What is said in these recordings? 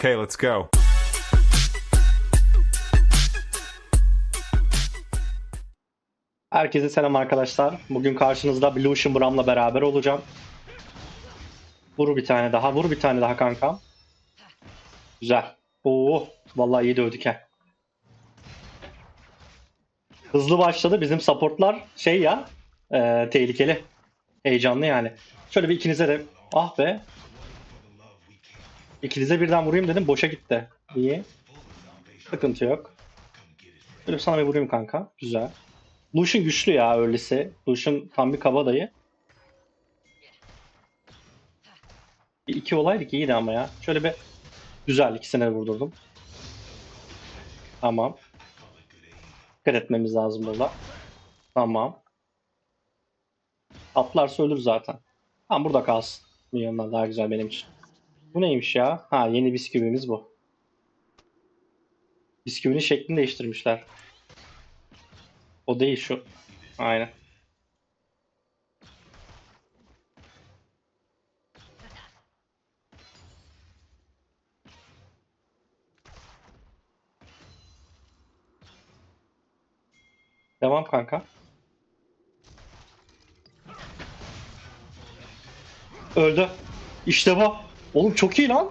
Okay, let's go. Herkese selam arkadaşlar. Bugün karşınızda Blue Ocean Bram'la beraber olacağım. Vur bir tane daha, vur bir tane daha kankam. Güzel. Oo, vallahi iyi dövdük he. Hızlı başladı. Bizim supportlar şey ya, e, tehlikeli. Heyecanlı yani. Şöyle bir ikinize de, ah be. İkinize birden vurayım dedim, boşa gitti. İyi. Sıkıntı yok. Şöyle sana bir vurayım kanka. Güzel. Lucian güçlü ya öylesi. Lucian tam bir kabadayı. Bir iki olaydık iyiydi ama ya. Şöyle bir güzel ikisine de vurdurdum. Tamam. Dikkat etmemiz lazım burada. Tamam. Atlarsa ölür zaten. Tamam burada kalsın. Milyonlar daha güzel benim için. Bu neymiş ya? Ha yeni bisküvimiz bu. Bisküvinin şeklini değiştirmişler. O değil şu. Aynen. Devam kanka. Öldü. İşte bu. Oğlum çok iyi lan.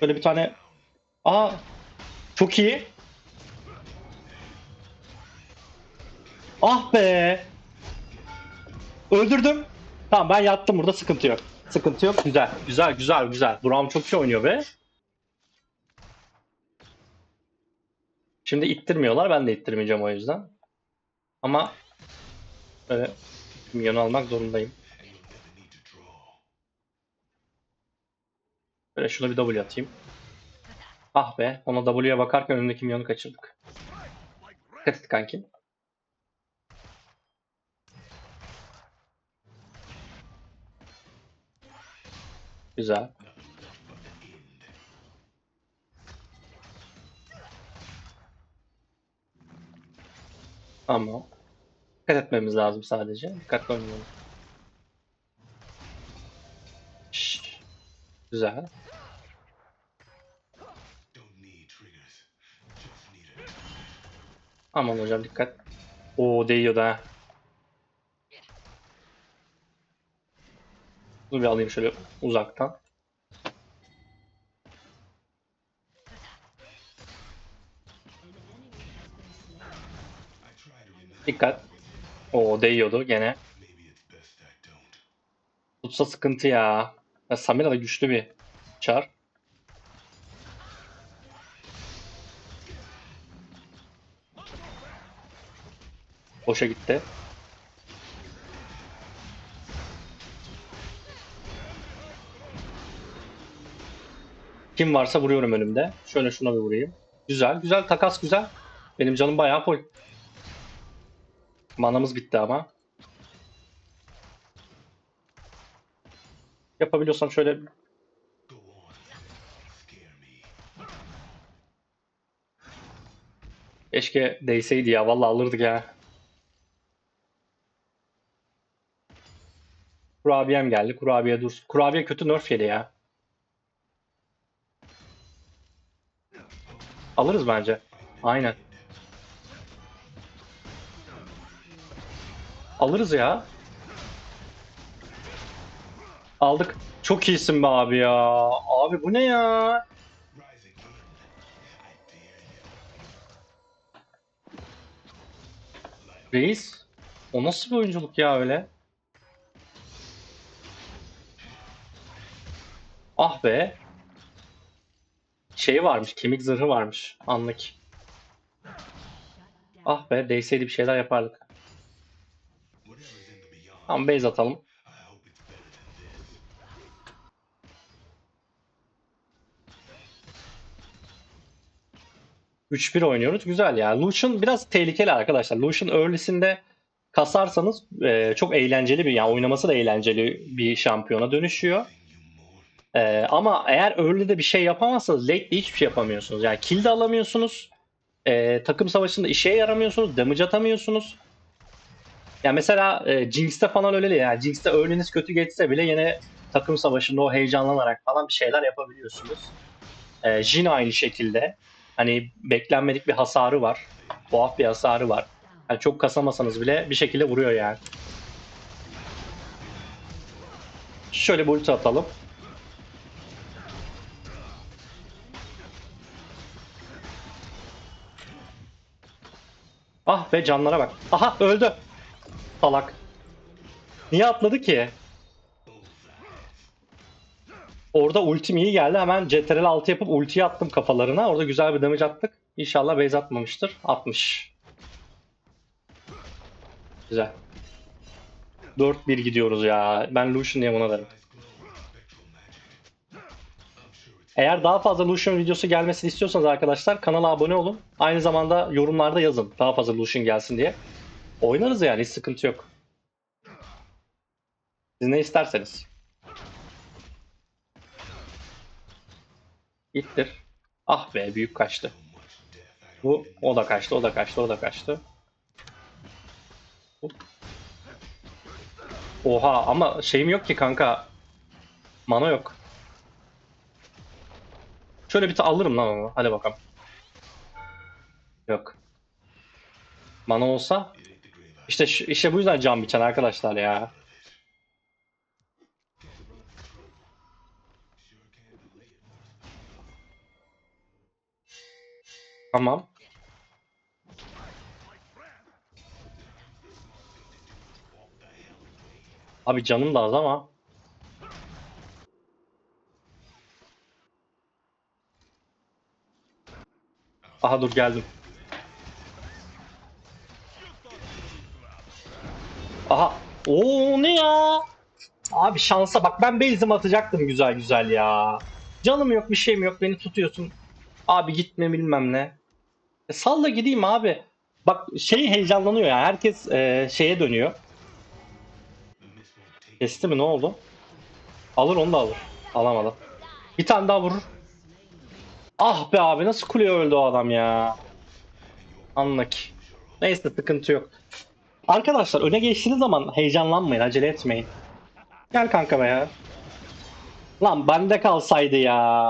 Şöyle bir tane. Aa. Çok iyi. Ah be. Öldürdüm. Tamam ben yattım burada sıkıntı yok. Sıkıntı yok. Güzel. Güzel güzel güzel. Buram çok iyi oynuyor be. Şimdi ittirmiyorlar. Ben de ittirmeyeceğim o yüzden. Ama böyle milyon almak zorundayım. Böyle şuna bir W atayım. Ah be. Ona W'ye bakarken önündeki milyonu kaçırdık. Dikkat kanki. Güzel. Tamam. Dikkat etmemiz lazım sadece. Dikkatli oynayalım. Güzel. Aman hocam dikkat. Oo değiyor da. Dur bir alayım şöyle uzaktan. Dikkat. Oo değiyordu gene. Tutsa sıkıntı ya. ya Samira da güçlü bir çar. Boşa gitti. Kim varsa vuruyorum önümde. Şöyle şuna bir vurayım. Güzel, güzel. Takas güzel. Benim canım bayağı full. Manamız bitti ama. Yapabiliyorsam şöyle... Keşke değseydi ya. Vallahi alırdık ya. Kurabiyem geldi. Kurabiye dur. Kurabiye kötü nerf yedi ya. Alırız bence. Aynen. Alırız ya. Aldık. Çok iyisin be abi ya. Abi bu ne ya? Reis. O nasıl bir oyunculuk ya öyle? Ah be. Şeyi varmış. Kemik zırhı varmış. Anlık. Ah be. Değseydi bir şeyler yapardık. Tamam base atalım. Üç 1 oynuyoruz. Güzel ya. Lucian biraz tehlikeli arkadaşlar. Lucian early'sinde kasarsanız e, çok eğlenceli bir yani oynaması da eğlenceli bir şampiyona dönüşüyor. E, ama eğer early'de bir şey yapamazsanız late'de hiçbir şey yapamıyorsunuz. Yani kill de alamıyorsunuz. E, takım savaşında işe yaramıyorsunuz. Damage atamıyorsunuz. Yani mesela e, Jinx'te falan öyle değil. Yani Jinx'te early'niz kötü geçse bile yine takım savaşında o heyecanlanarak falan bir şeyler yapabiliyorsunuz. Ee, Jin aynı şekilde. Hani beklenmedik bir hasarı var. Tuhaf bir hasarı var. Yani çok kasamasanız bile bir şekilde vuruyor yani. Şöyle bir ulti atalım. Ah be canlara bak. Aha öldü. Salak. Niye atladı ki? Orada ultim iyi geldi. Hemen CTRL 6 yapıp ultiyi attım kafalarına. Orada güzel bir damage attık. İnşallah base atmamıştır. Atmış. Güzel. 4-1 gidiyoruz ya. Ben Lucian diye buna derim. Eğer daha fazla Lucian videosu gelmesini istiyorsanız arkadaşlar kanala abone olun. Aynı zamanda yorumlarda yazın daha fazla Lucian gelsin diye. Oynarız yani hiç sıkıntı yok. Siz ne isterseniz. İttir. Ah be büyük kaçtı. Bu o da kaçtı, o da kaçtı, o da kaçtı. Oha ama şeyim yok ki kanka. Mana yok. Şöyle bir ta alırım lan onu. Hadi bakalım. Yok. Mana olsa işte işte bu yüzden can biçen arkadaşlar ya. Tamam. Abi canım da az ama. Aha dur geldim. Aha. Oo ne ya? Abi şansa bak ben base'im atacaktım güzel güzel ya. Canım yok bir şeyim yok beni tutuyorsun. Abi gitme bilmem ne. E, salla gideyim abi. Bak şey heyecanlanıyor ya. Herkes e, şeye dönüyor. Kesti mi ne oldu? Alır onu da alır. Alamadı. Bir tane daha vurur. Ah be abi nasıl kuleye öldü o adam ya. Anlık. Neyse sıkıntı yok. Arkadaşlar öne geçtiğiniz zaman heyecanlanmayın, acele etmeyin. Gel kanka be ya. Lan bende kalsaydı ya.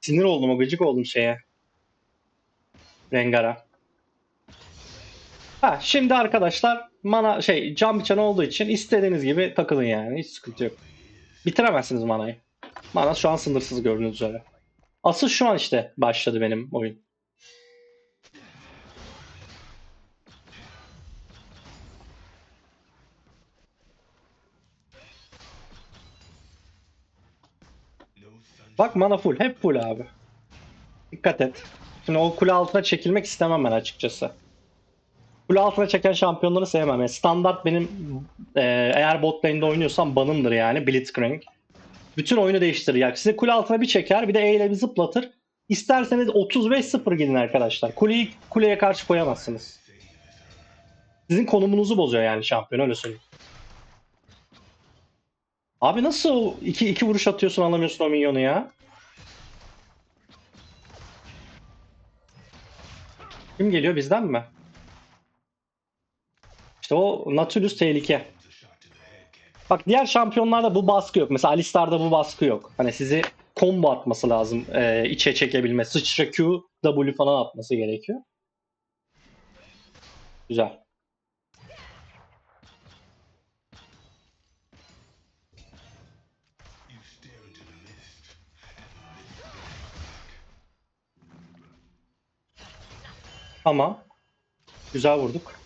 Sinir oldum o gıcık oldum şeye. Rengar'a. Ha şimdi arkadaşlar mana şey cam biçen olduğu için istediğiniz gibi takılın yani hiç sıkıntı yok. Bitiremezsiniz manayı. Mana şu an sınırsız gördüğünüz üzere. Asıl şu an işte başladı benim oyun. Bak mana full. Hep full abi. Dikkat et. Şimdi o kule altına çekilmek istemem ben açıkçası. Kule altına çeken şampiyonları sevmem. Yani standart benim e, eğer bot lane'de oynuyorsam banımdır yani Blitzcrank. Bütün oyunu değiştirir. Yani sizi kule altına bir çeker bir de E bir zıplatır. İsterseniz 35-0 gidin arkadaşlar. Kuleyi kuleye karşı koyamazsınız. Sizin konumunuzu bozuyor yani şampiyon öyle söyleyeyim. Abi nasıl iki, iki vuruş atıyorsun alamıyorsun o minyonu ya? Kim geliyor bizden mi? İşte o Nautilus tehlike. Bak diğer şampiyonlarda bu baskı yok. Mesela Alistar'da bu baskı yok. Hani sizi combo atması lazım. Ee, içe çekebilme. Sıçra Q, W falan atması gerekiyor. Güzel. Tamam. Güzel vurduk.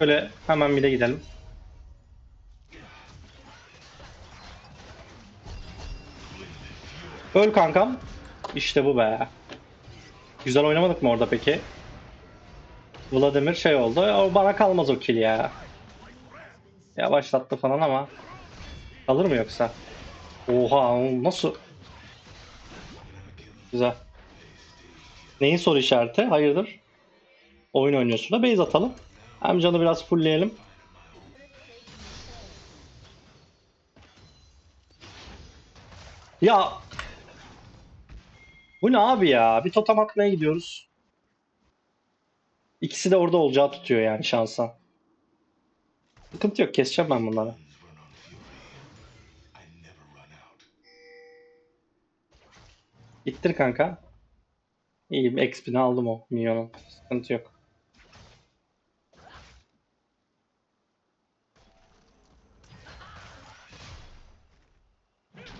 Şöyle hemen bir de gidelim. Öl kankam. İşte bu be. Güzel oynamadık mı orada peki? Vladimir şey oldu. O bana kalmaz o kill ya. Yavaşlattı falan ama. Kalır mı yoksa? Oha nasıl? Güzel. Neyin soru işareti? Hayırdır? Oyun oynuyorsun da base atalım. Hem canı biraz fullleyelim. Ya bu ne abi ya? Bir totem atmaya gidiyoruz. İkisi de orada olacağı tutuyor yani şansa. Sıkıntı yok keseceğim ben bunları. İttir kanka. İyiyim. XP'ni aldım o minyonun. Sıkıntı yok.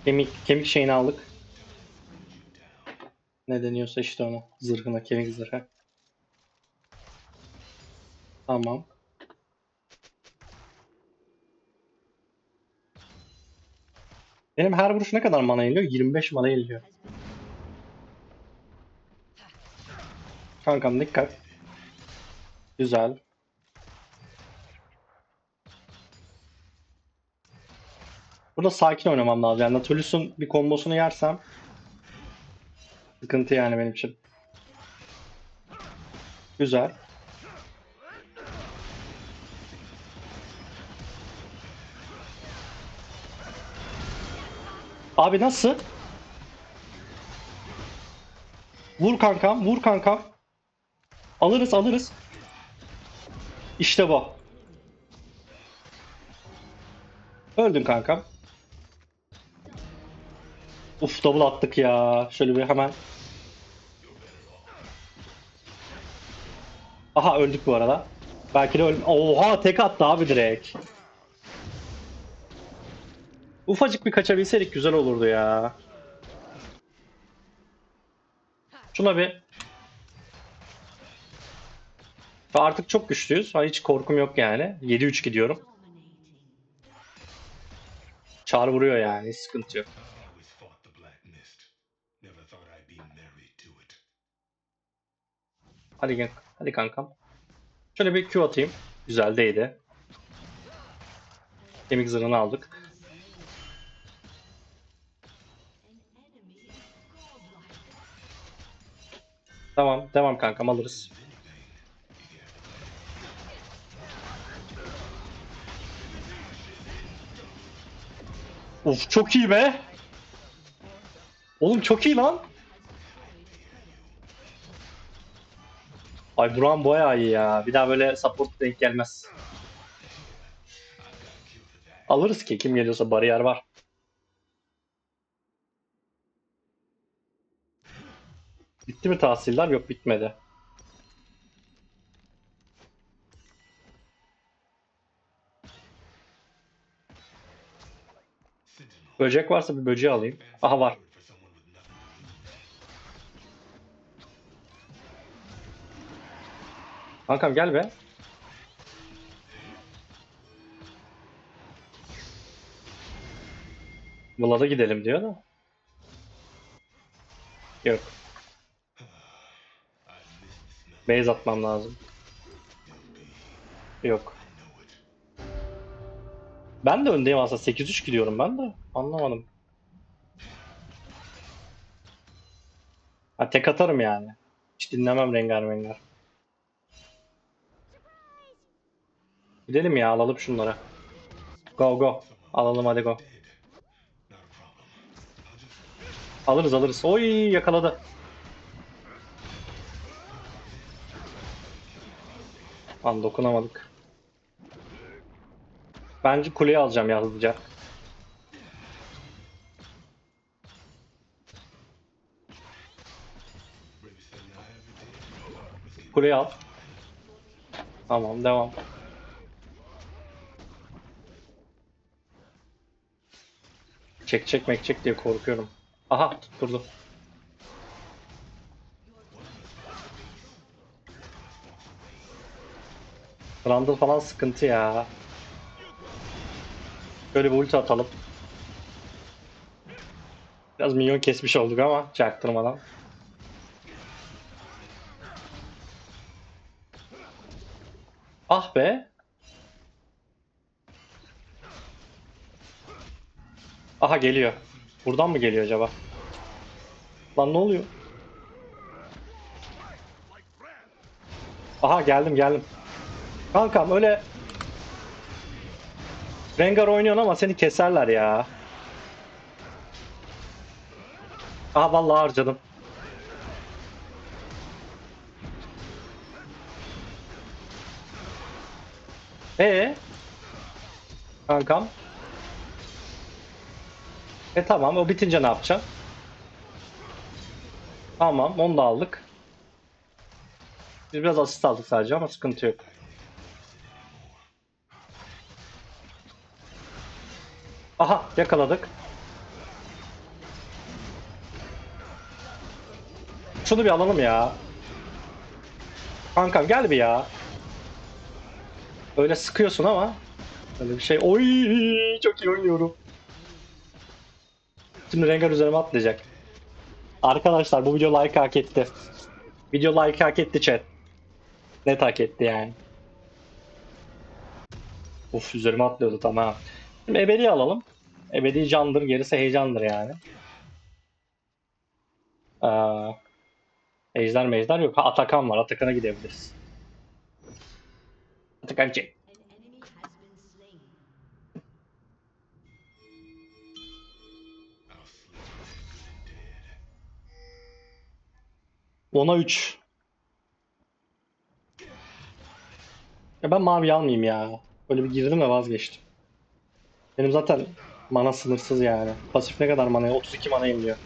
Kemik, kemik şeyini aldık. Ne deniyorsa işte onu. Zırhına, kemik zırhı. Tamam. Benim her vuruş ne kadar mana geliyor? 25 mana geliyor. Kankam dikkat. Güzel. Burada sakin oynamam lazım. Yani Natulius'un bir kombosunu yersem sıkıntı yani benim için. Güzel. Abi nasıl? Vur kankam, vur kankam. Alırız, alırız. İşte bu. Öldün kankam. Uf double attık ya. Şöyle bir hemen. Aha öldük bu arada. Belki de öl... Oha tek attı abi direkt. Ufacık bir kaçabilseydik güzel olurdu ya. Şuna bir... Artık çok güçlüyüz. Hiç korkum yok yani. 7-3 gidiyorum. Çağrı vuruyor yani. Hiç sıkıntı yok. Hadi gel. Hadi kankam. Şöyle bir Q atayım. Güzel değdi. Kemik zırhını aldık. Tamam, devam kankam alırız. Uf çok iyi be. Oğlum çok iyi lan. Ay Buran bayağı iyi ya. Bir daha böyle support denk gelmez. Alırız ki kim geliyorsa bariyer var. Bitti mi tahsiller? Yok bitmedi. Böcek varsa bir böceği alayım. Aha var. Kankam gel be. Vlad'a gidelim diyor da. Yok. Base atmam lazım. Yok. Ben de öndeyim aslında. 8-3 gidiyorum ben de. Anlamadım. Ha tek atarım yani. Hiç dinlemem Rengar Mengar. Gidelim ya alalım şunları. Go go. Alalım hadi go. Alırız alırız. Oy yakaladı. Lan dokunamadık. Bence kuleyi alacağım ya hızlıca. Kuleyi al. Tamam devam. Çek çek çek diye korkuyorum. Aha tutturdu. Randall falan sıkıntı ya. Şöyle bir ulti atalım. Biraz minyon kesmiş olduk ama çaktırmadan. Ah be. Aha geliyor. Buradan mı geliyor acaba? Lan ne oluyor? Aha geldim geldim. Kankam öyle Rengar oynuyorsun ama seni keserler ya. Aha vallahi harcadım. Ee, Kankam. E tamam o bitince ne yapacaksın? Tamam onu da aldık. Biz biraz asist aldık sadece ama sıkıntı yok. Aha yakaladık. Şunu bir alalım ya. Kankam gel bir ya. Öyle sıkıyorsun ama. Öyle bir şey. Oy çok iyi oynuyorum. Şimdi Rengar üzerime atlayacak. Arkadaşlar bu video like hak etti. Video like hak etti chat. Net hak etti yani. Uf üzerime atlıyordu tamam. Şimdi ebedi alalım. Ebedi candır gerisi heyecandır yani. Ee, ejder mejder yok. Atakan var. Atakan'a gidebiliriz. Atakan çek. 10'a 3. Ya ben mavi almayayım ya. Böyle bir girdim ve vazgeçtim. Benim zaten mana sınırsız yani. Pasif ne kadar manaya? 32 manayım diyor.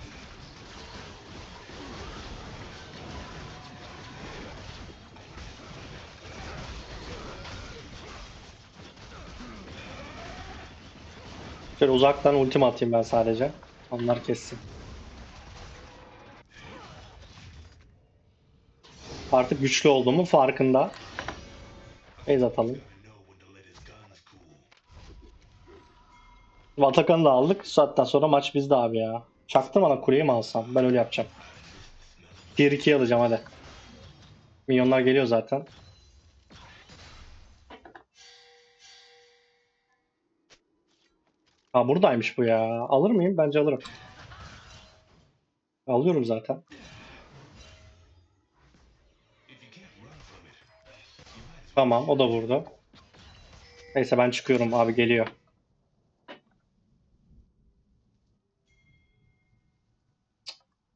Şöyle uzaktan ultim atayım ben sadece. Onlar kessin. Artık güçlü olduğumun farkında. Base atalım. Gotta know when to let his guns cool. Atakan'ı da aldık. Saatten sonra maç bizde abi ya. Çaktım bana kuleyi mi alsam? Ben öyle yapacağım. Tier 2'yi alacağım hadi. Milyonlar geliyor zaten. Ha buradaymış bu ya. Alır mıyım? Bence alırım. Alıyorum zaten. Tamam o da burada. Neyse ben çıkıyorum abi geliyor.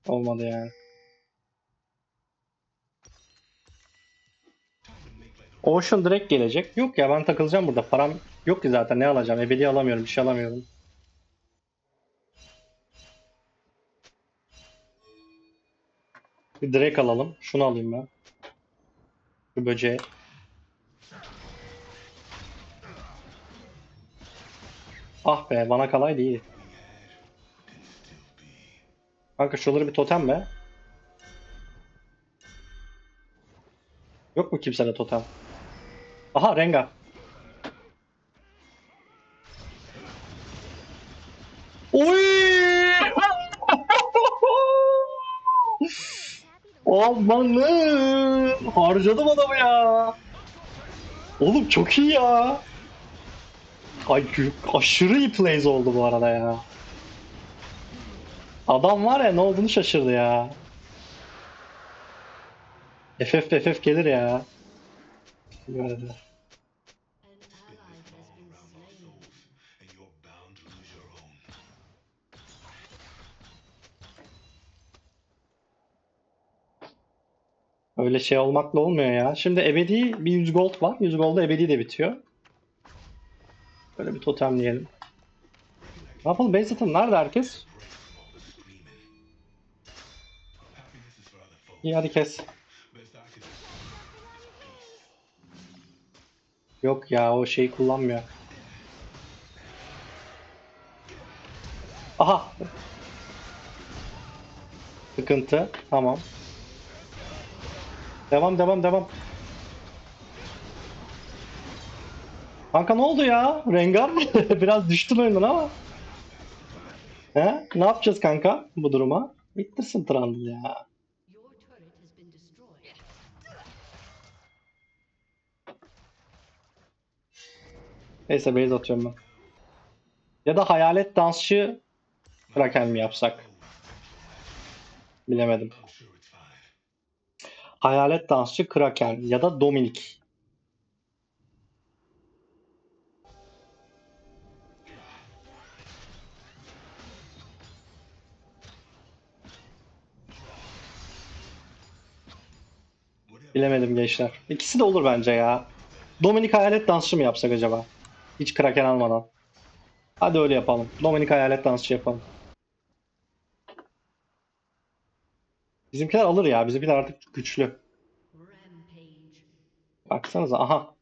Olmadı yani. Ocean direkt gelecek. Yok ya ben takılacağım burada. Param yok ki zaten. Ne alacağım? Ebedi alamıyorum. Bir şey alamıyorum. Bir Drake alalım. Şunu alayım ben. Şu böceği. Ah be bana kalaydı iyi. Kanka şuraları bir totem be. Yok mu kimsede totem? Aha Rengar. Oy! Amanın! Harcadım adamı ya. Oğlum çok iyi ya. Ay aşırı iyi plays oldu bu arada ya. Adam var ya ne olduğunu şaşırdı ya. FF FF gelir ya. Böyle. Öyle şey olmakla olmuyor ya. Şimdi ebedi bir 100 gold var. 100 gold'da ebedi de bitiyor. Böyle bir totemleyelim. Ne yapalım? Base. Nerede herkes? İyi hadi kes. Yok ya o şeyi kullanmıyor. Aha. Sıkıntı. Tamam. Devam devam devam. Kanka ne oldu ya? Rengar biraz düştün oyundan ama. He? Ne yapacağız kanka bu duruma? Bittirsin Trundle ya. Neyse base atıyorum ben. Ya da hayalet dansçı Kraken mi yapsak? Bilemedim. Hayalet dansçı Kraken ya da Dominik. Bilemedim gençler. İkisi de olur bence ya. Dominik hayalet dansçı mı yapsak acaba? Hiç Kraken almadan. Hadi öyle yapalım. Dominik hayalet dansçı yapalım. Bizimkiler alır ya. Bizimkiler artık güçlü. Baksanıza. Aha.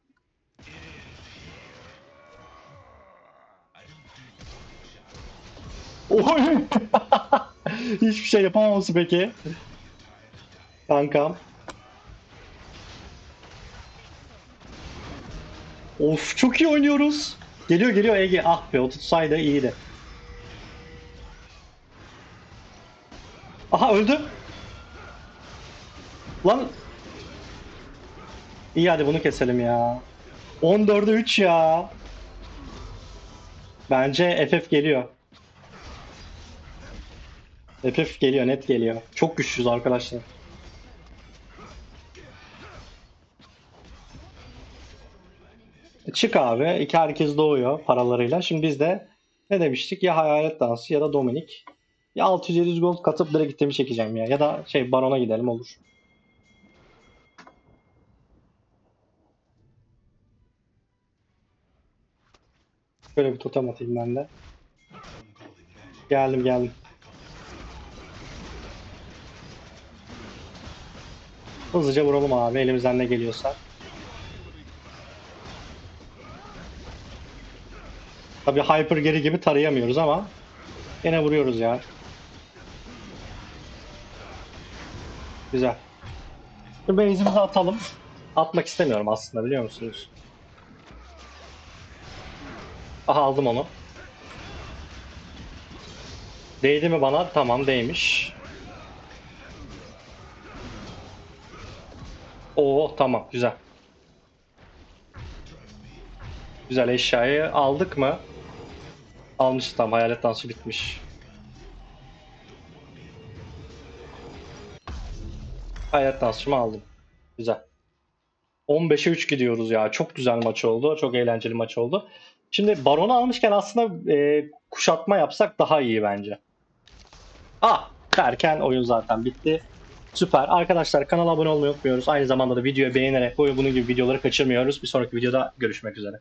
Oy! Hiçbir şey yapamaması peki. Kankam. Of çok iyi oynuyoruz. Geliyor geliyor Ege. Ah be o tutsaydı iyiydi. Aha öldü. Lan. İyi hadi bunu keselim ya. 14'e 3 ya. Bence FF geliyor. FF geliyor net geliyor. Çok güçlüyüz arkadaşlar. Çık abi. İki herkes doğuyor paralarıyla. Şimdi biz de ne demiştik? Ya hayalet dansı ya da Dominik. Ya 600-700 gold katıp direkt itemi çekeceğim ya. Ya da şey barona gidelim olur. Şöyle bir totem atayım ben de. Geldim geldim. Hızlıca vuralım abi elimizden ne geliyorsa. Tabi hyper geri gibi tarayamıyoruz ama yine vuruyoruz ya. Güzel. Şimdi base'imizi atalım. Atmak istemiyorum aslında biliyor musunuz? Aha aldım onu. Değdi mi bana? Tamam değmiş. Oo tamam güzel. Güzel eşyayı aldık mı? Almışız tamam hayalet dansı bitmiş. Hayalet dansımı aldım. Güzel. 15'e 3 gidiyoruz ya. Çok güzel maç oldu. Çok eğlenceli maç oldu. Şimdi Baron'u almışken aslında e, kuşatma yapsak daha iyi bence. Ah derken oyun zaten bitti. Süper. Arkadaşlar kanala abone olmayı unutmuyoruz. Aynı zamanda da videoyu beğenerek ve bunun gibi videoları kaçırmıyoruz. Bir sonraki videoda görüşmek üzere.